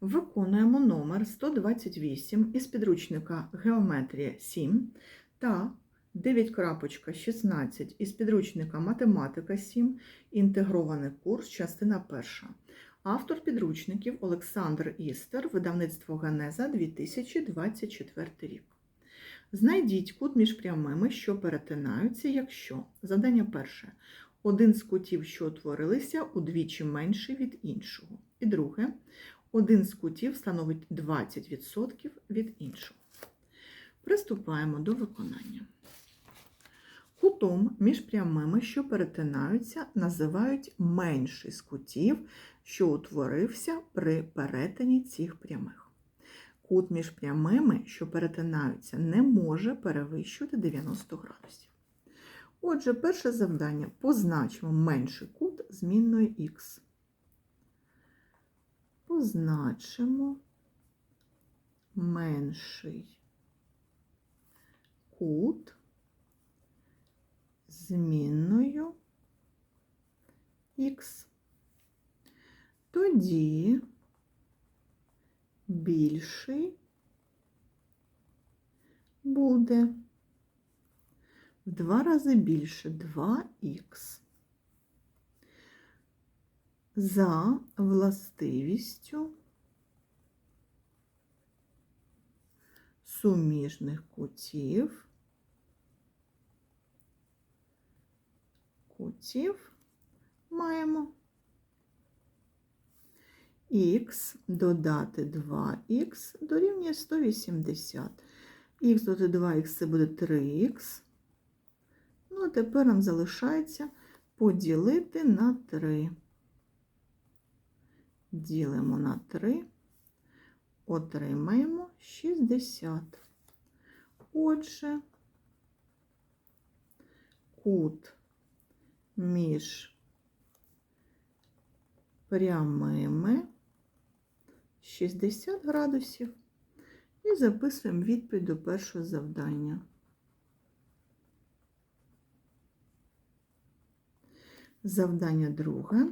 Виконуємо номер 128 із підручника Геометрія 7 та 9.16 із підручника Математика 7, інтегрований курс, частина 1. Автор підручників Олександр Істер, видавництво Генеза 2024 рік. Знайдіть кут між прямими, що перетинаються, якщо завдання перше. Один з кутів, що утворилися, удвічі менший від іншого. І друге, один з кутів становить 20% від іншого. Приступаємо до виконання. Кутом між прямими, що перетинаються, називають менший з кутів, що утворився при перетині цих прямих. Кут між прямими, що перетинаються, не може перевищувати 90 градусів. Отже, перше завдання позначимо менший кут змінною х. Позначимо менший кут змінною х. Тоді більший буде в два рази більше 2х. За властивістю суміжних кутів кутів маємо х додати 2х дорівнює 180. Х додати 2х це буде 3х. Ну, а тепер нам залишається поділити на 3. Ділимо на 3, отримаємо 60. Отже, кут між прямими 60 градусів і записуємо відповідь до першого завдання. Завдання друге.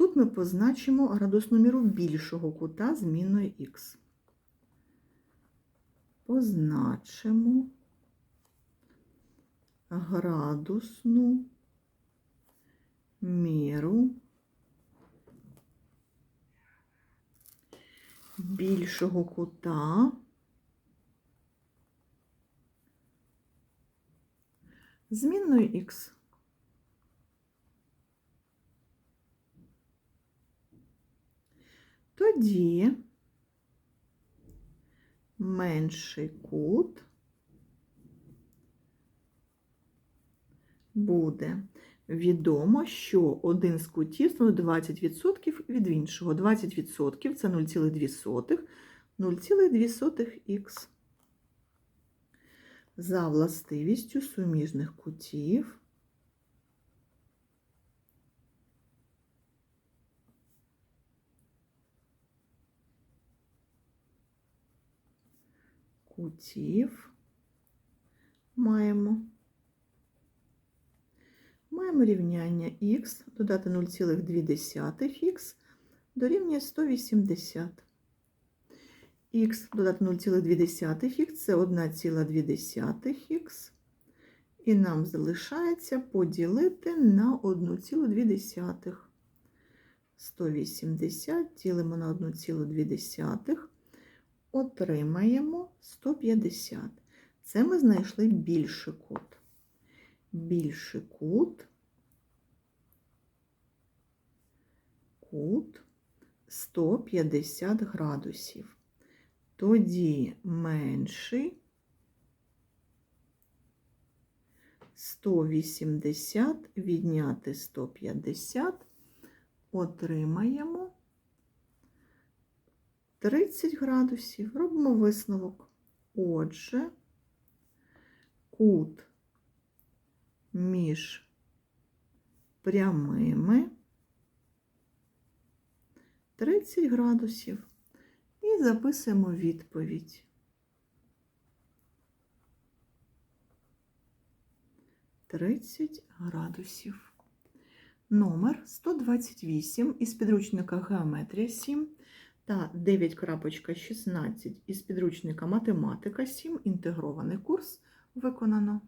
Тут ми позначимо градусну міру більшого кута змінною х. Позначимо градусну міру більшого кута змінною х. Тоді менший кут буде відомо, що один з кутів становить 20% від іншого. 20% це 0,2, 0,2х. За властивістю суміжних кутів кутів маємо. Маємо рівняння х додати 0,2х дорівнює 180. Х додати 0,2х це 1,2х. І нам залишається поділити на 1,2. 180 ділимо на 1,2. Отримаємо 150. Це ми знайшли більший кут більший кут, кут 150 градусів. Тоді менший 180 відняти 150, отримаємо 30 градусів. Робимо висновок. Отже, кут між прямими 30 градусів і записуємо відповідь. Тридцять градусів. Номер 128 із підручника Геометрія 7 та 9.16 із підручника Математика 7. Інтегрований курс виконано.